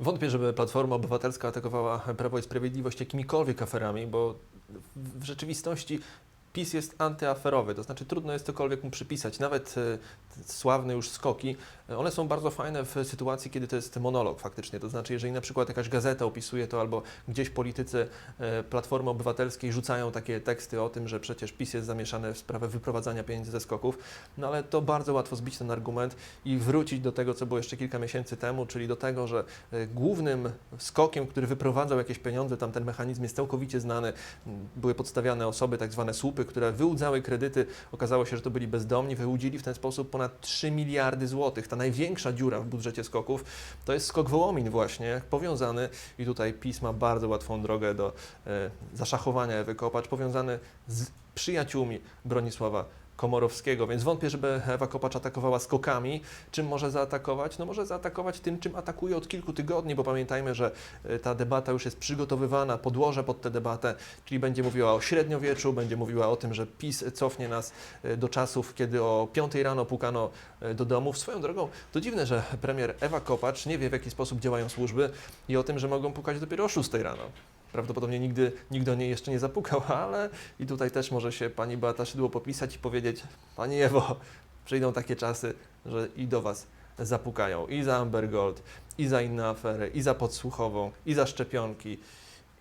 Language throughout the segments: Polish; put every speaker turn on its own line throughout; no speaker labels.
Wątpię, żeby Platforma Obywatelska atakowała Prawo i Sprawiedliwość jakimikolwiek aferami, bo w rzeczywistości PiS jest antyaferowy, to znaczy trudno jest cokolwiek mu przypisać. Nawet e, sławne już skoki, e, one są bardzo fajne w sytuacji, kiedy to jest monolog faktycznie. To znaczy, jeżeli na przykład jakaś gazeta opisuje to, albo gdzieś politycy e, Platformy Obywatelskiej rzucają takie teksty o tym, że przecież PiS jest zamieszany w sprawę wyprowadzania pieniędzy ze skoków, no ale to bardzo łatwo zbić ten argument i wrócić do tego, co było jeszcze kilka miesięcy temu, czyli do tego, że głównym skokiem, który wyprowadzał jakieś pieniądze, tam ten mechanizm jest całkowicie znany, były podstawiane osoby, tak zwane słupy, które wyłudzały kredyty, okazało się, że to byli bezdomni, wyłudzili w ten sposób ponad 3 miliardy złotych. Ta największa dziura w budżecie skoków to jest skok Wołomin właśnie, powiązany i tutaj PiS ma bardzo łatwą drogę do e, zaszachowania Ewy Kopacz, powiązany z przyjaciółmi Bronisława Komorowskiego, więc wątpię, żeby Ewa Kopacz atakowała skokami. Czym może zaatakować? No może zaatakować tym, czym atakuje od kilku tygodni, bo pamiętajmy, że e, ta debata już jest przygotowywana, podłoże pod tę debatę, czyli będzie mówiła o średniowieczu, będzie mówiła o tym, że PiS cofnie nas e, do czasów, kiedy o 5 rano pukano e, do domów. Swoją drogą, to dziwne, że premier Ewa Kopacz nie wie, w jaki sposób działają służby i o tym, że mogą pukać dopiero o 6 rano. Prawdopodobnie nigdy nikt do niej jeszcze nie zapukał, ale i tutaj też może się pani Beata Szydło popisać i powiedzieć, pani Ewo, przyjdą takie czasy, że i do was zapukają. I za Amber Gold, i za inne afery, i za podsłuchową, i za szczepionki,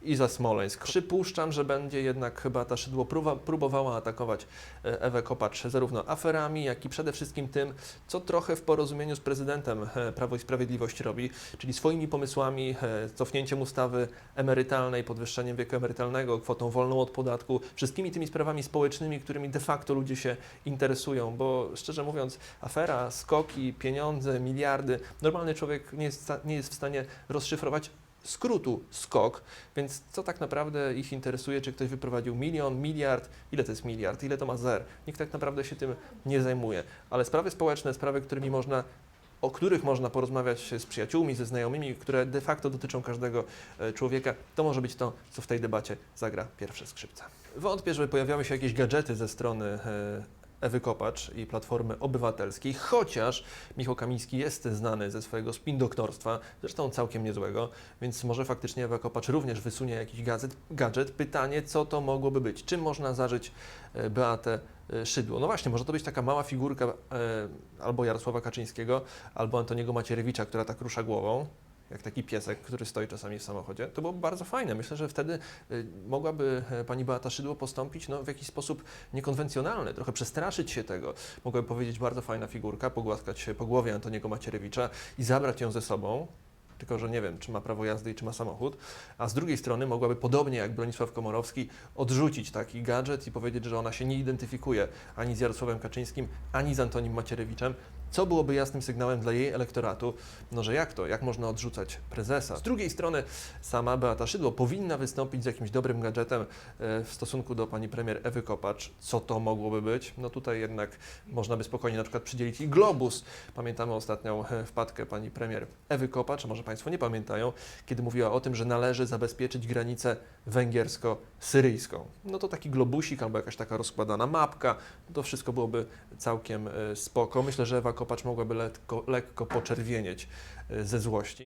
i za Smoleńsk. Przypuszczam, że będzie jednak chyba ta Szydło próba, próbowała atakować e, Ewę Kopacz zarówno aferami, jak i przede wszystkim tym, co trochę w porozumieniu z prezydentem e, Prawo i Sprawiedliwość robi, czyli swoimi pomysłami, e, cofnięciem ustawy emerytalnej, podwyższeniem wieku emerytalnego, kwotą wolną od podatku, wszystkimi tymi sprawami społecznymi, którymi de facto ludzie się interesują, bo szczerze mówiąc, afera, skoki, pieniądze, miliardy, normalny człowiek nie jest, nie jest w stanie rozszyfrować skrótu skok, więc co tak naprawdę ich interesuje, czy ktoś wyprowadził milion, miliard, ile to jest miliard, ile to ma zer. Nikt tak naprawdę się tym nie zajmuje. Ale sprawy społeczne, sprawy, którymi można o których można porozmawiać z przyjaciółmi, ze znajomymi, które de facto dotyczą każdego e, człowieka, to może być to, co w tej debacie zagra pierwsze skrzypce. Wątpię, żeby pojawiały się jakieś gadżety ze strony e, Ewy Kopacz i Platformy Obywatelskiej, chociaż Michał Kamiński jest znany ze swojego spin-doktorstwa, zresztą całkiem niezłego, więc może faktycznie Ewa Kopacz również wysunie jakiś gadżet. gadżet. Pytanie, co to mogłoby być? Czym można zażyć e, Beatę e, Szydło? No właśnie, może to być taka mała figurka e, albo Jarosława Kaczyńskiego, albo Antoniego Macierewicza, która tak rusza głową, jak taki piesek, który stoi czasami w samochodzie, to byłoby bardzo fajne. Myślę, że wtedy y, mogłaby e, pani Beata Szydło postąpić no, w jakiś sposób niekonwencjonalny, trochę przestraszyć się tego. Mogłaby powiedzieć bardzo fajna figurka, pogłaskać się po głowie Antoniego Macierewicza i zabrać ją ze sobą. Tylko, że nie wiem, czy ma prawo jazdy i czy ma samochód. A z drugiej strony mogłaby, podobnie jak Bronisław Komorowski, odrzucić taki gadżet i powiedzieć, że ona się nie identyfikuje ani z Jarosławem Kaczyńskim, ani z Antonim Macierewiczem, co byłoby jasnym sygnałem dla jej elektoratu, no że jak to, jak można odrzucać prezesa. Z drugiej strony sama Beata Szydło powinna wystąpić z jakimś dobrym gadżetem e, w stosunku do pani premier Ewy Kopacz. Co to mogłoby być? No tutaj jednak można by spokojnie na przykład przydzielić jej globus. Pamiętamy ostatnią e, wpadkę pani premier Ewy Kopacz, może Państwo nie pamiętają, kiedy mówiła o tym, że należy zabezpieczyć granicę węgiersko-syryjską. No to taki globusik albo jakaś taka rozkładana mapka, to wszystko byłoby całkiem e, spoko. Myślę, że Ewa Kopacz mogłaby lekko, lekko poczerwienieć e, ze złości.